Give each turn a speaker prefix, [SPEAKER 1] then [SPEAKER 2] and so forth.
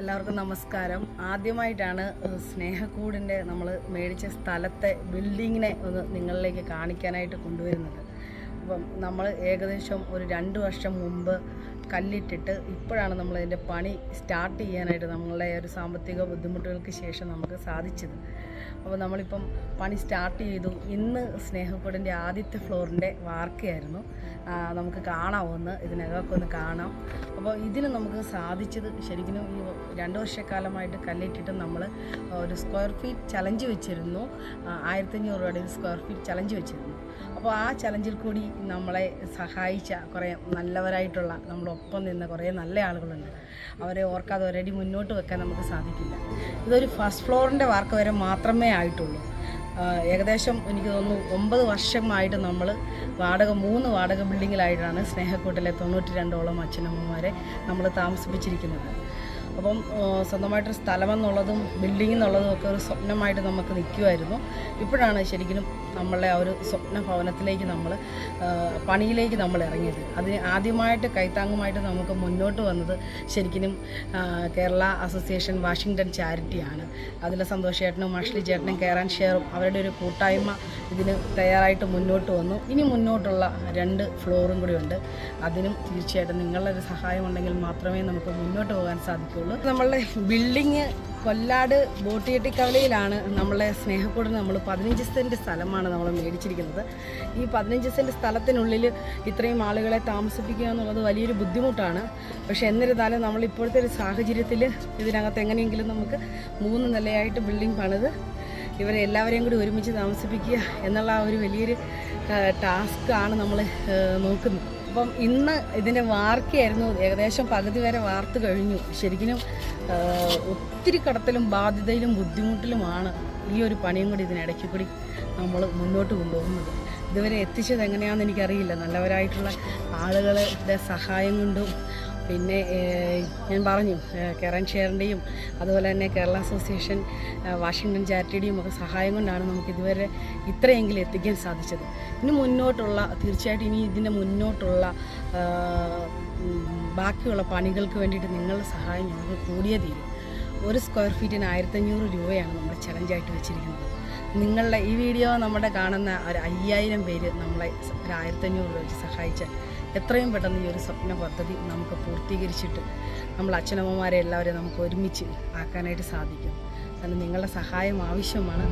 [SPEAKER 1] എല്ലാവർക്കും നമസ്കാരം. ആദ്യമായിട്ടാണ് സ്നേഹക്കൂടിന്റെ നമ്മൾ മേടിച്ച സ്ഥലത്തെ ബിൽഡിങ്ങിനെ ഒന്ന് നിങ്ങളിലേക്ക് കാണിക്കാനായിട്ട് കൊണ്ടുവരുന്നത്. അപ്പം നമ്മൾ ഏകദേശം ഒരു രണ്ട് വർഷം മുമ്പ് കല്ലിട്ടിട്ട് ഇപ്പോഴാണ് നമ്മൾ ഇതിന്റെ പണി സ്റ്റാർട്ട് ചെയ്യാനായിട്ട് നമ്മളുടെ ഒരു സാമ്പത്തിക ബുദ്ധിമുട്ടുകൾക്ക് ശേഷം നമുക്ക് സാധിച്ചത്. അപ്പോൾ നമ്മളിപ്പം പണി സ്റ്റാർട്ട് ചെയ്തു. ഇന്ന് സ്നേഹക്കൂടിന്റെ ആദ്യത്തെ ഫ്ലോറിന്റെ വാർക്കയായിരുന്നു. നമുക്ക് കാണാമെന്ന് ഇതിനകമൊക്കെ ഒന്ന് കാണാം. അപ്പോൾ ഇതിന് നമുക്ക് സാധിച്ചത് ശരിക്കും ഈ രണ്ട് വർഷക്കാലമായിട്ട് കല്ലിട്ടിട്ട് നമ്മൾ ഒരു സ്ക്വയർ ഫീറ്റ് ചലഞ്ച് വെച്ചിരുന്നു. ആയിരത്തഞ്ഞൂറ് രൂപയുടെ ഒരു സ്ക്വയർ ഫീറ്റ് ചലഞ്ച് വെച്ചിരുന്നു. അപ്പോൾ ആ ചലഞ്ചിൽ കൂടി നമ്മളെ സഹായിച്ച കുറേ നല്ലവരായിട്ടുള്ള നമ്മുടെ ഒപ്പം നിന്ന കുറേ നല്ല ആളുകളുണ്ട്. അവരെ ഓർക്കാതെ ഒരടി മുന്നോട്ട് വെക്കാൻ നമുക്ക് സാധിക്കില്ല. ഇതൊരു ഫസ്റ്റ് ഫ്ലോറിന്റെ വാർക്ക് വരെ മാത്രമേ ആയിട്ടുള്ളൂ. ഏകദേശം എനിക്ക് തോന്നുന്നു ഒമ്പത് വർഷമായിട്ട് നമ്മൾ വാടക മൂന്ന് വാടക ബിൽഡിങ്ങിലായിട്ടാണ് സ്നേഹക്കൂട്ടിലെ തൊണ്ണൂറ്റി രണ്ടോളം അച്ഛനമ്മമാരെ നമ്മൾ താമസിപ്പിച്ചിരിക്കുന്നത്. അപ്പം സ്വന്തമായിട്ടൊരു സ്ഥലം എന്നുള്ളതും ബിൽഡിംഗ് എന്നുള്ളതും ഒക്കെ ഒരു സ്വപ്നമായിട്ട് നമുക്ക് നിൽക്കുമായിരുന്നു ഇപ്പോഴാണ് ശരിക്കും നമ്മളെ ആ ഒരു സ്വപ്ന ഭവനത്തിലേക്ക് നമ്മൾ പണിയിലേക്ക് നമ്മൾ ഇറങ്ങിയത്. അതിന് ആദ്യമായിട്ട് കൈത്താങ്ങുമായിട്ട് നമുക്ക് മുന്നോട്ട് വന്നത് ശരിക്കും കേരള അസോസിയേഷൻ വാഷിങ്ടൺ ചാരിറ്റിയാണ്. അതിൽ സന്തോഷ് ചേട്ടനും അഷ്ലി ചേട്ടനും കയറാൻ ഷെയറും അവരുടെ ഒരു കൂട്ടായ്മ ഇതിന് തയ്യാറായിട്ട് മുന്നോട്ട് വന്നു. ഇനി മുന്നോട്ടുള്ള രണ്ട് ഫ്ലോറും കൂടി ഉണ്ട്. അതിനും തീർച്ചയായിട്ടും നിങ്ങളുടെ ഒരു സഹായം ഉണ്ടെങ്കിൽ മാത്രമേ നമുക്ക് മുന്നോട്ട് പോകാൻ സാധിക്കുകയുള്ളൂ. നമ്മളുടെ ബിൽഡിങ് കൊല്ലാട് ബോട്ടിയെട്ടിക്കവലയിലാണ് നമ്മളെ സ്നേഹക്കൂട് നമ്മൾ പതിനഞ്ച് സെന്റ് സ്ഥലമാണ് നമ്മൾ മേടിച്ചിരിക്കുന്നത്. ഈ പതിനഞ്ച് സെന്റ് സ്ഥലത്തിനുള്ളിൽ ഇത്രയും ആളുകളെ താമസിപ്പിക്കുക എന്നുള്ളത് വലിയൊരു ബുദ്ധിമുട്ടാണ്. പക്ഷേ എന്നിരുന്നാലും നമ്മൾ ഇപ്പോഴത്തെ ഒരു സാഹചര്യത്തിൽ ഇതിനകത്ത് എങ്ങനെയെങ്കിലും നമുക്ക് മൂന്ന് നിലയായിട്ട് ബിൽഡിംഗ് പണിത് ഇവരെ എല്ലാവരെയും കൂടി ഒരുമിച്ച് താമസിപ്പിക്കുക എന്നുള്ള ഒരു വലിയൊരു ടാസ്ക്കാണ് നമ്മൾ നോക്കുന്നത്. അപ്പം ഇന്ന് ഇതിന്റെ വാർക്കയായിരുന്നു. ഏകദേശം പകുതി വരെ വാർത്ത് കഴിഞ്ഞു. ശരിക്കും ഒത്തിരി കടത്തിലും ബാധ്യതയിലും ബുദ്ധിമുട്ടിലുമാണ് ഈ ഒരു പണിയും കൂടി ഇതിനിടയ്ക്ക് കൂടി നമ്മൾ മുന്നോട്ട് കൊണ്ടുപോകുന്നത്. ഇതുവരെ എത്തിച്ചത് എങ്ങനെയാണെന്ന് എനിക്കറിയില്ല. നല്ലവരായിട്ടുള്ള ആളുകളുടെ സഹായം കൊണ്ടും പിന്നെ ഞാൻ പറഞ്ഞു കെറൻ ഷെയറിന്റെയും അതുപോലെ തന്നെ കേരള അസോസിയേഷൻ വാഷിങ്ടൺ ചാരിറ്റിയുടെയും ഒക്കെ സഹായം കൊണ്ടാണ് നമുക്ക് ഇതുവരെ ഇത്രയെങ്കിലും എത്തിക്കാൻ സാധിച്ചത്. ഇനി മുന്നോട്ടുള്ള തീർച്ചയായിട്ടും ഇനി ഇതിന്റെ മുന്നോട്ടുള്ള ബാക്കിയുള്ള പണികൾക്ക് വേണ്ടിയിട്ട് നിങ്ങളുടെ സഹായം ഞങ്ങൾക്ക് കൂടിയേ തീരും. ഒരു സ്ക്വയർ ഫീറ്റിന് ആയിരത്തഞ്ഞൂറ് രൂപയാണ് നമ്മൾ ചലഞ്ചായിട്ട് വെച്ചിരിക്കുന്നത്. നിങ്ങളുടെ ഈ വീഡിയോ നമ്മുടെ കാണുന്ന ഒരു അയ്യായിരം പേര് നമ്മളെ ഒരു ആയിരത്തഞ്ഞൂറ് രൂപ വെച്ച് സഹായിച്ചാൽ എത്രയും പെട്ടെന്ന് ഈ ഒരു സ്വപ്ന പദ്ധതി നമുക്ക് പൂർത്തീകരിച്ചിട്ട് നമ്മൾ അച്ഛനമ്മമാരെ എല്ലാവരെയും നമുക്ക് ഒരുമിച്ച് ആക്കാനായിട്ട് സാധിക്കും. അതിന് നിങ്ങളുടെ സഹായം ആവശ്യമാണ്.